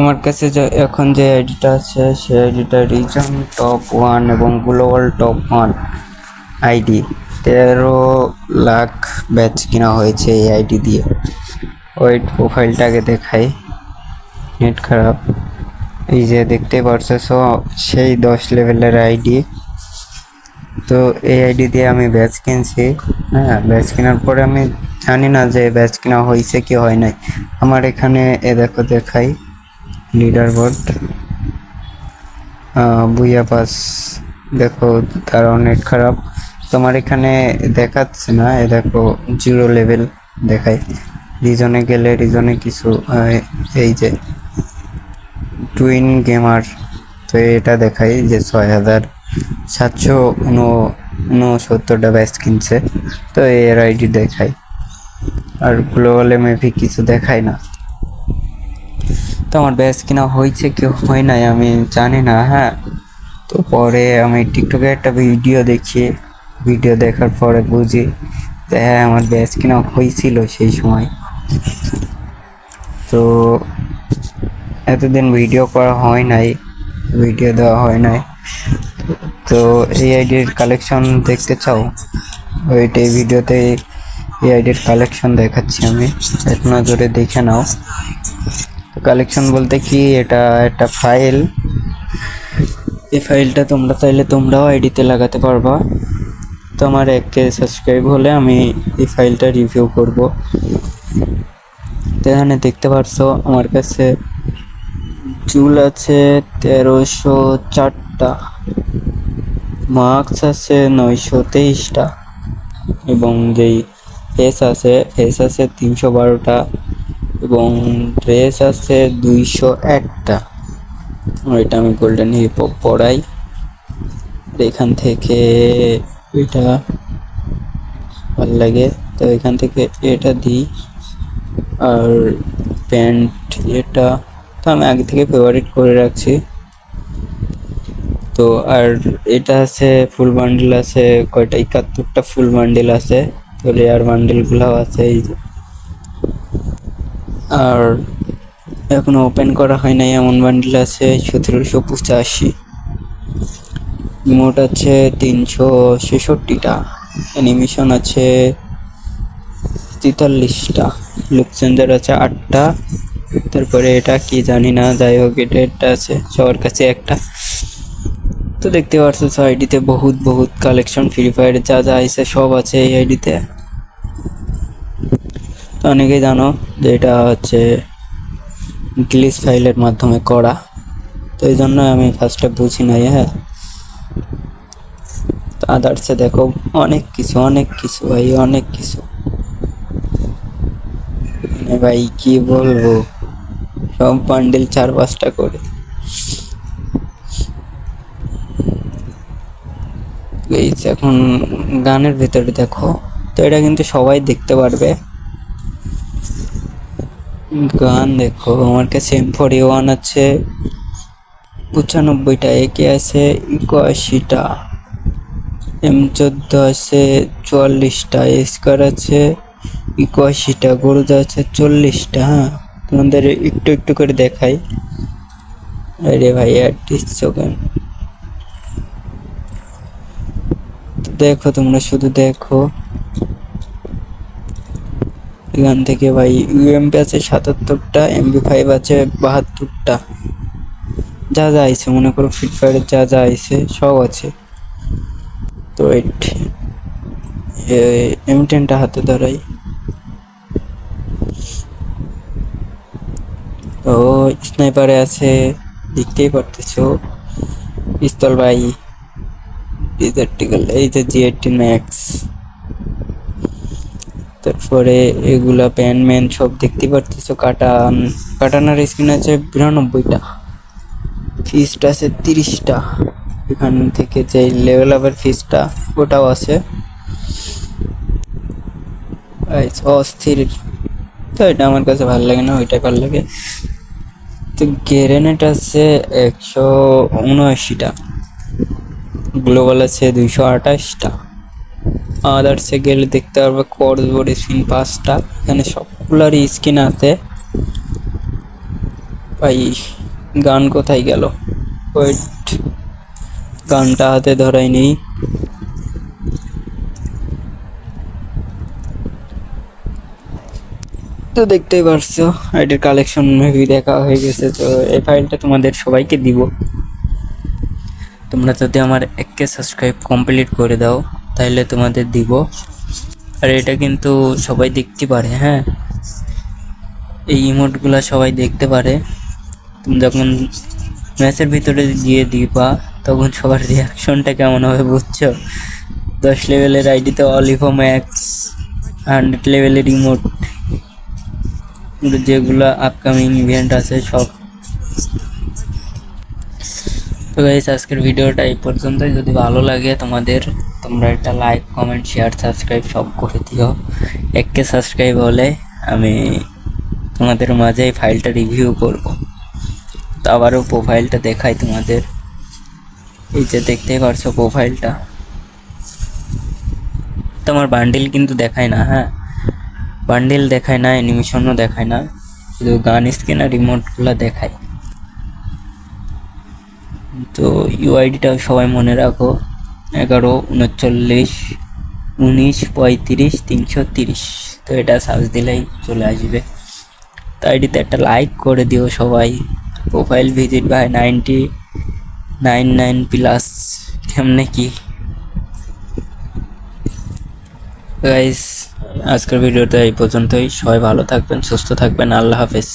আমার কাছে যে এখন যে আইডিটা আছে, সেই আইডিটা রিজন টপ ওয়ান এবং গ্লোবাল টপ ওয়ান আইডি তেরো লাখ ব্যাচ কিনা হয়েছে এই আইডি দিয়ে। ওই প্রোফাইলটাকে দেখাই। নেট খারাপ। এই যে দেখতে পারছ সেই দশ লেভেলের আইডি তো এই আইডি দিয়ে আমি ব্যাচ কিনছি। হ্যাঁ ব্যাচ কেনার পরে আমি জানি না যে ব্যাচ কেনা হয়েছে কি হয় নাই। আমার এখানে, এ দেখো দেখাই। লিডার বোর্ড বুইয়া পাস, দেখো তার নেট খারাপ। তোমার এখানে দেখাচ্ছে না, এ দেখো জিরো লেভেল দেখাই রিজনে গেলে রিজনে কিছু এই যে টুইন গেমার তো এটা দেখাই যে ছয় হাজার সাতশো উনসত্তরটা ব্যাচ কিনছে। তো এর আইডি দেখাই আর গ্লোবালে মেবি কিছু দেখায় না। তো আমার ব্যাস কিনা হয়েছে কি হয় নাই, আমি জানি না হ্যাঁ। তো পরে আমি টিকটকে একটা ভিডিও দেখি, ভিডিও দেখার পরে বুঝি যে হ্যাঁ আমার ব্যাস কিনা হয়েছিল সেই সময়। তো এতদিন ভিডিও করা হয় নাই, ভিডিও দেওয়া হয় নাই। তো এই আইডির কালেকশন দেখতে চাও? ওইটা এই ভিডিওতে এই আইডির কালেকশন দেখাচ্ছি আমি, এক নজরে দেখে নাও। কালেকশন বলতে কি, এটা একটা ফাইল এই ফাইলটা তোমরা চাইলে তোমরাও আইডিতে লাগাতে পারবা। তো আমার এক কে সাবস্ক্রাইব হলে আমি এই ফাইলটা রিভিউ করব। তো এখানে দেখতে পারছ, আমার কাছে চুল আছে তেরোশো চারটা মার্কস আছে নয়শো তেইশটা, এবং যেই ফেস আছে ফেস আছে তিনশো বারোটা। এবং ড্রেস আছে দুইশো একটা। এটা আমি গোল্ডেন হিপ পড়াই এখান থেকে এটা ভালো লাগে। তো এখান থেকে এটা দিই। আর প্যান্ট এটা তো আমি আগে থেকে ফেভারিট করে রাখছি। তো আর এটা আছে ফুল বান্ডেল আছে, কয়টা? একাত্তরটা ফুল বান্ডেল আছে। তো লেয়ার বান্ডেলগুলোও আছে এই যে। আর এখনও ওপেন করা হয় নাই, এমন বান্ডেল আছে সতেরোশো পঁচাশি। ইমোট আছে তিনশো ছেষট্টিটা। অ্যানিমেশন আছে তেতাল্লিশটা। লুক চেঞ্জার আছে আটটা। তারপরে এটা কি জানি না, যাই হোক এটা আছে, সবার কাছে একটা। তো দেখতে পাচ্ছ আইডিতে বহুত বহুত কালেকশন ফ্রি ফায়ার যা যা আছে সব আছে এই আইডিতে অনেকেই জানো যে এটা হচ্ছে গ্লিস ফাইলের মাধ্যমে করা। তো এই জন্য আমি ফার্স্টে বুঝি নাই হ্যাঁ। তো আদার্সে দেখো, অনেক কিছু অনেক কিছু ভাই, অনেক কিছু। মানে ভাই, কি বলব? সব বান্ডেল চার পাঁচটা করে। এখন গানের ভিতরে দেখো, তো এটা কিন্তু সবাই দেখতে পারবে। গান দেখো, আমার কাছে এম ফোর্টি ওয়ান আছে, পঁচানব্বইটা একে আছে, একাশিটা এম চোদ্দ আছে, চুয়াল্লিশটা স্কোয়ার আছে, একাশিটা গরুদা আছে, চল্লিশটা হ্যাঁ? তোমাদের একটু একটু করে দেখাই। আরে ভাই আর দিচ্ছ কেন দেখো, তোমরা শুধু দেখো। এখান থেকে ভাই ইউএমপি আছে সাতাত্তরটা এমবি ফাইভ আছে বাহাত্তরটা। যা যা আইছে, মনে করো ফ্রি ফায়ারের যা যা আইছে, সব আছে। তো এম টেনটা হাতে ধরাই। তো স্নাইপারে আছে, দেখতেই পারতেছ। পিস্তল ভাই, এই যে জি এইটিন ম্যাক্স তারপরে এগুলা প্যান, ম্যান সব দেখতে পারতেছো, কাটান, কাটানার স্ক্রিন আছে বিরানব্বইটা ফিস্ট আছে তিরিশটা, এখান থেকে যে লেভেল আপের ফিসটা ওটাও আছে। অস্থির, তো এটা আমার কাছে ভালো লাগে না, ওইটা ভালো লাগে। তো গ্রেনেড আছে একশো উনআশিটা, গ্লোবাল আছে দুইশো আঠাশটা। আদার্সে গেলে দেখতে পারবে কোর্স বোর্ড স্ক্রিন পাঁচটা। এখানে সবগুলোরই স্ক্রিন আছে। ভাই, গান কোথায় গেল? ওয়েট গানটা হাতে ধরাই নেই তো দেখতেই পারছ আইডির কালেকশন মেবি দেখা হয়ে গেছে, তো এই ফাইলটা তোমাদের সবাইকে দিব। তোমরা যদি আমার এককে সাবস্ক্রাইব কমপ্লিট করে দাও। তাহলে তোমাদের দিব। আর এটা কিন্তু সবাই দেখতে পারে হ্যাঁ? এই ইমোটগুলো সবাই দেখতে পারে। তুমি যখন ম্যাচের ভিতরে গিয়ে দিবা, তখন সবার রিয়াকশনটা কেমন হবে বুঝছ? দশ লেভেলের আইডিতে অলিভো ম্যাক্স হান্ড্রেড লেভেলের ইমোট যেগুলো আপকামিং ইভেন্ট আছে সব। তো আজকের ভিডিওটা এই পর্যন্তই। যদি ভালো লাগে তোমাদের তোমরা একটা লাইক কমেন্ট শেয়ার সাবস্ক্রাইব সব করে দিও। এককে সাবস্ক্রাইব হলে আমি তোমাদের মাঝে এই ফাইলটা রিভিউ করব। তো আবারও প্রোফাইলটা দেখাই তোমাদের। এই যে দেখতেই পারছ প্রোফাইলটা তোমার বান্ডিল কিন্তু দেখায় না হ্যাঁ? বান্ডিল দেখায় না অ্যানিমেশনও দেখায় না। শুধু গান স্ক্রিন আর রিমোটগুলো দেখায়। তো ইউআইডিটা সবাই মনে রাখো। এগারো, উনচল্লিশ, উনিশ, পঁয়ত্রিশ, তিনশো তিরিশ। তো এটা সার্চ দিলেই চলে আসবে। তো আইডিতে একটা লাইক করে দিও সবাই। প্রোফাইল ভিজিট ভাই নাইনটি নাইন নাইন প্লাস কেমনে কি? গাইস আজকের ভিডিওটা এই পর্যন্তই। সবাই ভালো থাকবেন, সুস্থ থাকবেন। আল্লাহ হাফেজ।